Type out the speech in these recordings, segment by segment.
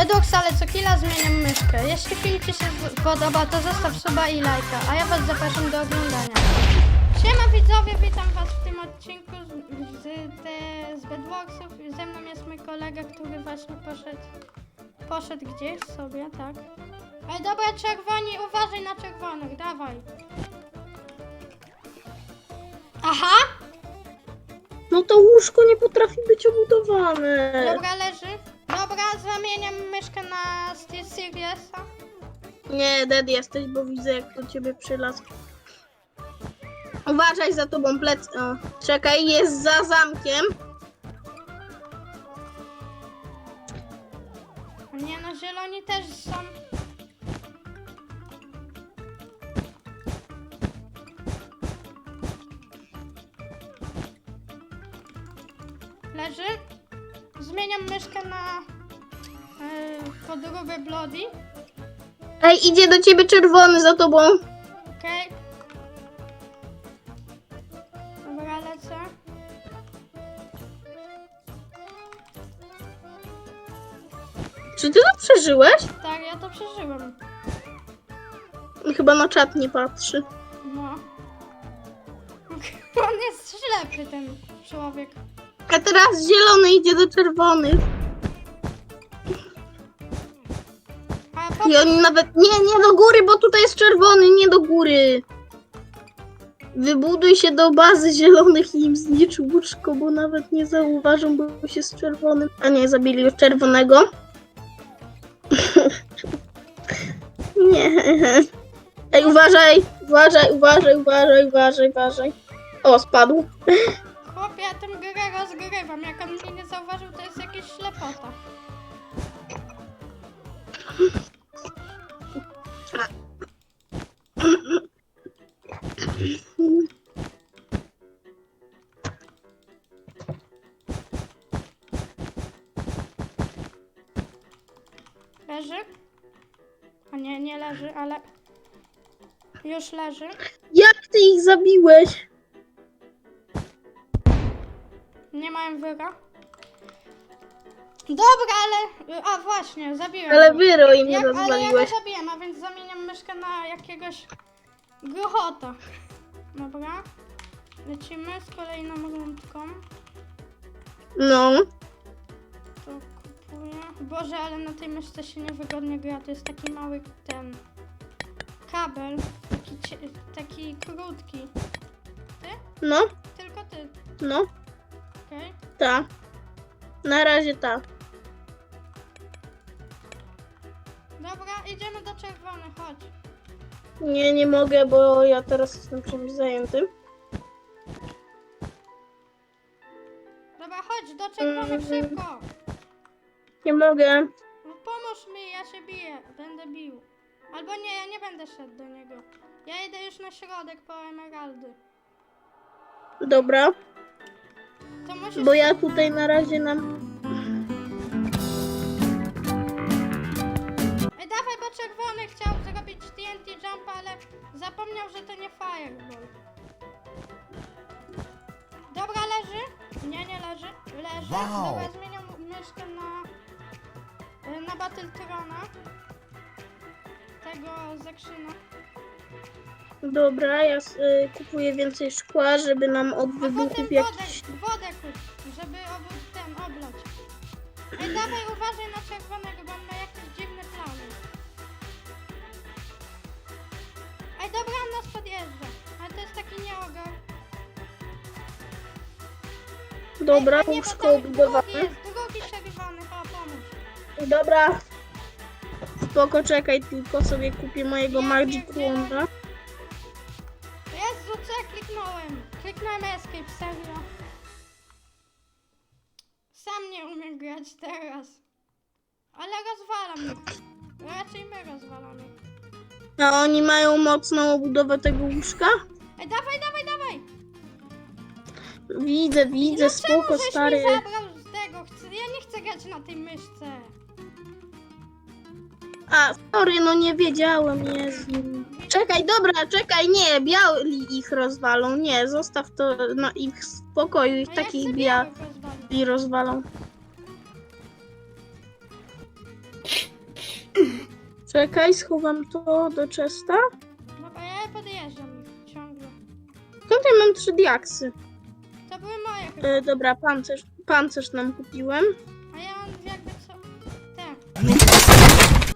Bedrox, ale co chwila zmieniam myszkę. Jeśli film Ci się podoba, to zostaw suba i lajka, a ja Was zapraszam do oglądania. Siema widzowie, witam Was w tym odcinku z, z, z. Ze mną jest mój kolega, który właśnie poszedł, poszedł gdzieś sobie, tak? Ej, dobra, czerwoni, uważaj na czerwonych, dawaj. Aha! No to łóżko nie potrafi być obudowane. Dobra, leży. Dobra, zamieniam myszkę na Steel Seriesa. Nie, dead jesteś, bo widzę jak do ciebie przylazł. Uważaj za tobą plec. O, czekaj, jest za zamkiem. Nie no, zieloni też są. Leży. Zmieniam myszkę na Ej, idzie do ciebie czerwony za tobą. Okej. Dobra, lecę. Czy ty to przeżyłeś? Tak, ja to przeżyłem. Chyba na czat nie patrzy. No. On jest ślepy, ten człowiek. A teraz zielony idzie do czerwonych. I oni nawet. Nie, nie do góry, bo tutaj jest czerwony, nie do góry. Wybuduj się do bazy zielonych i im znicz łóżko, bo nawet nie zauważą, bo się z czerwonym. A nie, zabili już czerwonego. nie. Ej, uważaj, uważaj, uważaj, uważaj, uważaj, uważaj. O, spadł. Chłopie, ja tę grę rozgrywam. Jak on mnie nie zauważył, to jest jakieś ślepota. Leży, ale... Już leży. Jak ty ich zabiłeś? Nie mają wyra. Dobra, ale... A właśnie, zabiłem Ale wyro im nie Jak, ale ja go rozwaliłeś. zabiłem, a więc zamieniam myszkę na jakiegoś grochota. Dobra. Lecimy z kolejną rundką. No. Kupuję. Boże, ale na tej myszce się niewygodnie gra. To jest taki mały ten kabel. Taki, taki krótki. Ty? No, Tylko ty. no, Okej. ta. Na razie ta. Dobra, idziemy do czerwonych, chodź. Nie, nie mogę, bo ja teraz jestem czymś zajętym. Dobra, chodź do czerwonych Mhm. szybko. Nie mogę. No pomóż mi, ja się biję. Będę bił. Albo nie, ja nie będę szedł do niego. Ja idę już na środek po emeraldy. Dobra, To musisz... bo ja tutaj na razie nam. Ej, dawaj, bo czerwony chciał zrobić TNT jump, ale zapomniał, że to nie fireball. Dobra, leży? Nie, nie leży. Leży. Wow. Dobra, zmieniam myszkę na... y, na Battletrona. Tego zakrzyna. Dobra, ja y, kupuję więcej szkła, żeby nam od A potem wybuchów wodę, jakiś. wodę kup, żeby obud ten oblać. Ej, dawaj uważaj na czerwonego, bo on ma jakieś dziwne plany. Ej, dobra, on nas podjeżdża. Ale to jest taki nieogar. Dobra, Ej, a nie, bo łóżko tam jest. Dobra. Spoko, czekaj, tylko sobie kupię mojego Magic. Wanda. Jezu, co ja kliknąłem? Kliknąłem escape, serio. Sam nie umiem grać teraz. Ale rozwalam ich. Raczej my rozwalamy. A oni mają mocną obudowę tego łóżka? Ej, dawaj, dawaj, dawaj! Widzę, widzę, no spoko, czemu żeś stary. mi zabrał z tego? Chcę, ja nie chcę grać na tej myszce. A, sorry, no nie wiedziałem, Jezu. Czekaj, dobra, czekaj, nie, biali ich rozwalą, nie, zostaw to na ich spokoju, ich takich biali rozwalą. Czekaj, schowam to do czesta. Dobra, ja podjeżdżam ich ciągle. Skąd ja mam trzy diaksy? To były moje chyba. E, dobra, pancerz, pancerz nam kupiłem. A ja mam. Te.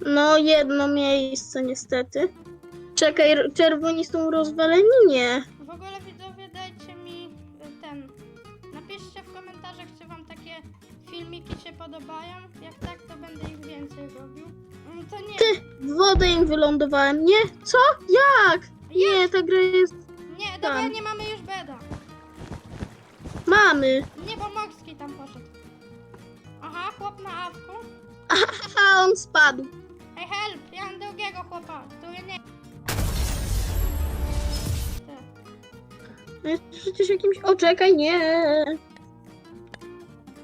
No, jedno miejsce niestety. Czekaj, r- czerwoni są rozwaleni? Nie. W ogóle widzowie dajcie mi y, ten. Napiszcie w komentarzach, czy wam takie filmiki się podobają. Jak tak, to będę ich więcej robił. Mm, To nie. Ty, w wodę im wylądowałem. Nie? Co? Jak? Nie, ta gra jest... Nie, dobra, tam. nie mamy już beda. Mamy. Nie, bo Morski tam poszedł. Aha, chłop na awku. Haha, on spadł. Ej, help! Ja mam drugiego chłopa, który nie... Te. No jest przecież jakimś... O, czekaj, nie.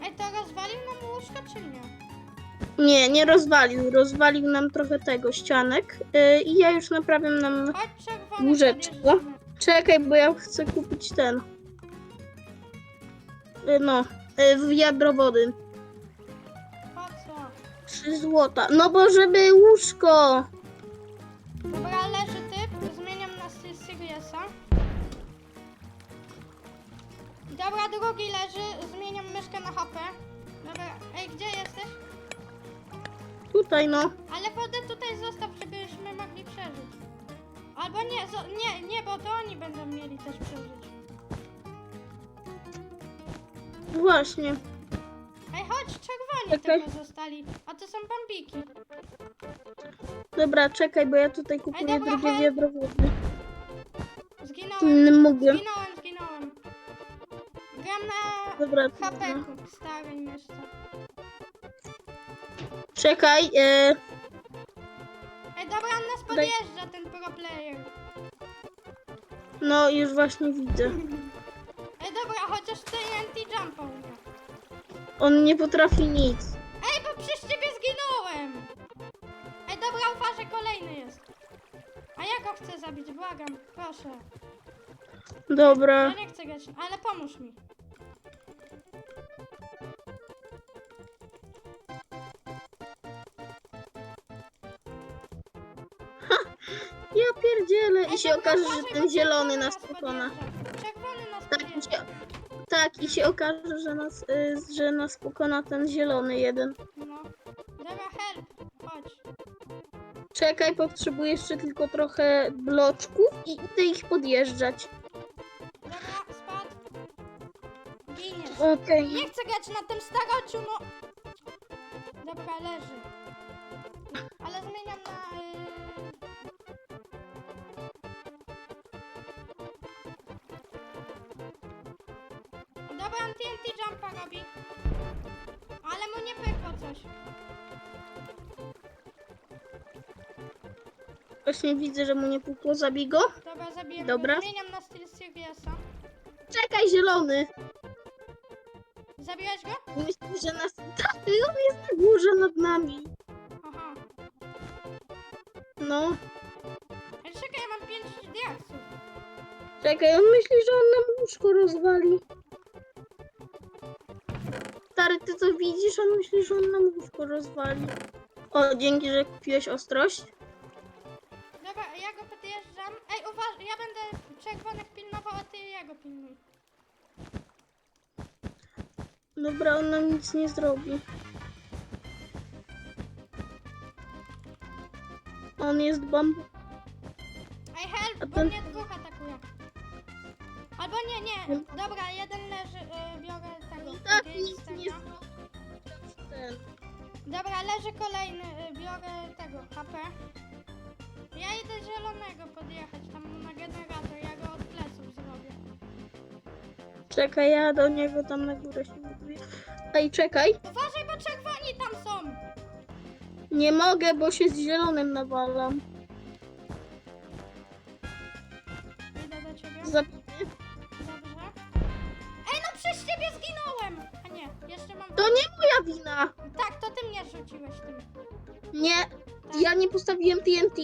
Ej, to rozwalił nam łóżko, czy nie? Nie, nie rozwalił. Rozwalił nam trochę tego, ścianek. Yy, I ja już naprawiam nam... Chodź, czerwony, Łóżeczko. podjeżdżamy. Czekaj, bo ja chcę kupić ten. Yy, no, yy, wiadro wody. Po co? 3 złota. No bo żeby łóżko. Dobra, leży typ, zmieniam na Sy- Siriusa. Dobra, drugi leży, zmieniam myszkę na HP. Dobra, ej, gdzie jesteś? Tutaj no. Ale wodę tutaj zostaw, żebyśmy mogli przeżyć. Albo nie, zo- nie, nie, bo to oni będą mieli też przeżyć. Właśnie. Chodź, czerwoni Czekaj. tylko zostali, a to są bambiki. Dobra, czekaj, bo ja tutaj kupuję dobra, drugie wiadro wody. Zginąłem, Nie mogę. zginąłem, zginąłem. Gram na Dobra, HP, dobra. starej myszce. Czekaj, e, Ej, dobra, on nas podjeżdża, ten pro player. no już właśnie widzę. Ej, dobra, chociaż TNT jumpa umie. On nie potrafi nic. Ej, bo przez ciebie zginąłem! Ej, dobra, uważaj, kolejny jest. A ja go chcę zabić, błagam, proszę. Dobra. Ja nie chcę grać, ale pomóż mi. Ja pierdzielę. Ej, I się dobra, okaże, że uważaj, ten zielony nas podjeżdża. Czerwony tak, i się okaże, że nas, y, że nas pokona ten zielony jeden. No. Dobra, help, chodź. Czekaj, potrzebuję jeszcze tylko trochę bloczków i idę ich podjeżdżać. Dobra, spadł. Giniesz. Okej. Nie chcę grać na tym starociu, no. Dobra, leży. Ale zmieniam na... Yy... Dobra, on TNT jumpa robi. Ale mu nie pykło coś. Właśnie widzę, że mu nie pukło, zabij go. Dobra, zabiję Dobra. go. Zmieniam na styl Siriusa. Czekaj, zielony. Zabiłeś go? Myślisz, że nas... Tak, on jest na górze nad nami. Aha. No. Ej, Czekaj, ja mam 5 diaksów. Czekaj, on myśli, że on nam łóżko rozwali. Stary, ty co widzisz? On myśli, że on nam łóżko rozwali. O, dzięki, że kupiłeś ostrość. Dobra, ja go podjeżdżam. Ej, uważ, ja będę czerwonych pilnował, a ty jego pilnuj. Dobra, on nam nic nie zrobi. On jest bambu. Ej, help, A bo ten- mnie dwóch atakuje. Albo nie, nie. Dobra, jeden leży, y, biorę tego. I tak nic nie. Ten. Dobra, leży kolejny, y, biorę tego, HP. Ja idę zielonego podjechać tam na generator, ja go od pleców zrobię. Czekaj, ja do niego tam na górę się buduję. Ej, czekaj. Uważaj, bo czerwoni tam są! Nie mogę, bo się z zielonym nawalam. Ja nie postawiłem TNT.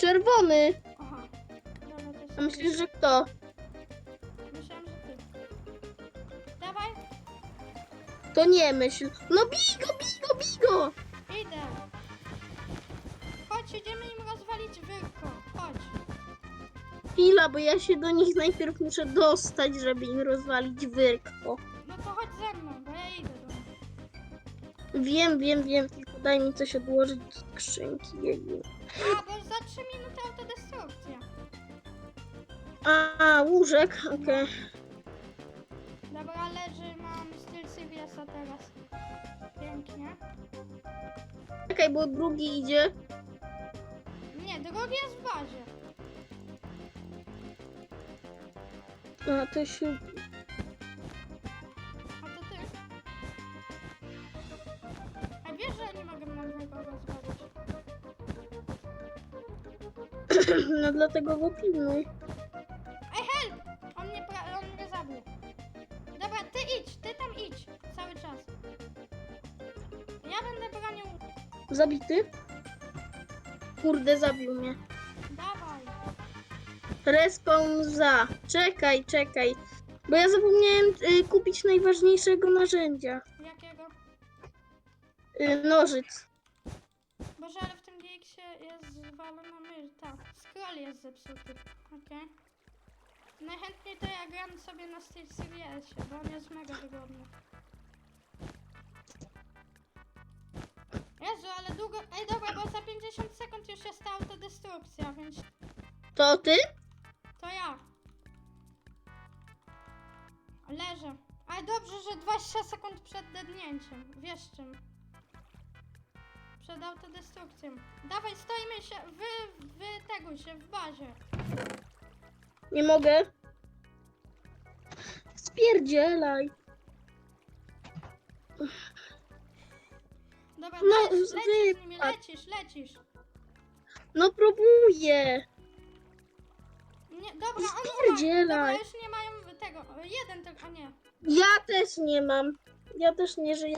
Czerwony. No, no A myślisz, że kto? Myślałem, że ty. Dawaj, To nie myśl. No bigo, bigo, bigo! idę. Chodź, idziemy im rozwalić wyrko. Chodź. Chwila, bo ja się do nich najpierw muszę dostać, żeby im rozwalić wyrkwo. No to chodź ze mną, bo ja idę do nich. Wiem, wiem, wiem, tylko daj mi coś odłożyć do skrzynki. Jeju. A, bo za 3 minuty autodestrukcja. A, łóżek, okej. Dobra, leży, mam styl CVS-a teraz. Pięknie. Czekaj, bo drugi idzie. Nie, drugi jest w bazie. A, to się... No dlatego go pilnuj. Ej, help! On mnie, pra- on mnie zabił. Dobra, ty idź, ty tam idź. Cały czas. Ja będę bronił. Zabity? Kurde, zabił mnie. Dawaj. Respawn za. Czekaj, czekaj. Bo ja zapomniałem y, kupić najważniejszego narzędzia. Jakiego? Y, nożyc. Jest zepsuty. Okej. Najchętniej to ja gram sobie na Steel Seriesie, bo on jest mega wygodny. Jezu, ale długo... Ej, dobra, bo za 50 sekund już jest ta autodestrukcja, więc To ty? to ja. Leżę. Ale dobrze, że 20 sekund przed dednięciem. Wiesz czym? Przed autodestrukcją. Dawaj, stoimy się, wy, wy tego się w bazie. Nie mogę. Spierdzielaj. Dobra, No, dajesz, lecisz z nimi, wypadł. lecisz, lecisz. No próbuję. Nie, dobra, on umarł. Spierdzielaj. Dobra, już nie mają tego. Jeden tylko, a nie. Ja też nie mam. Ja też nie żyję.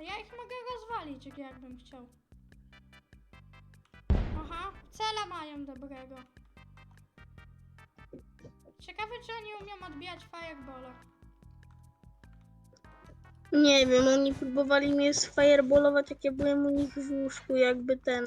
A ja ich mogę rozwalić, jak- jakbym chciał. Aha, cela mają dobrego. Ciekawe, czy oni umieją odbijać fireballa. Nie wiem, oni próbowali mnie sfireballować, jak ja byłem u nich w łóżku, jakby ten.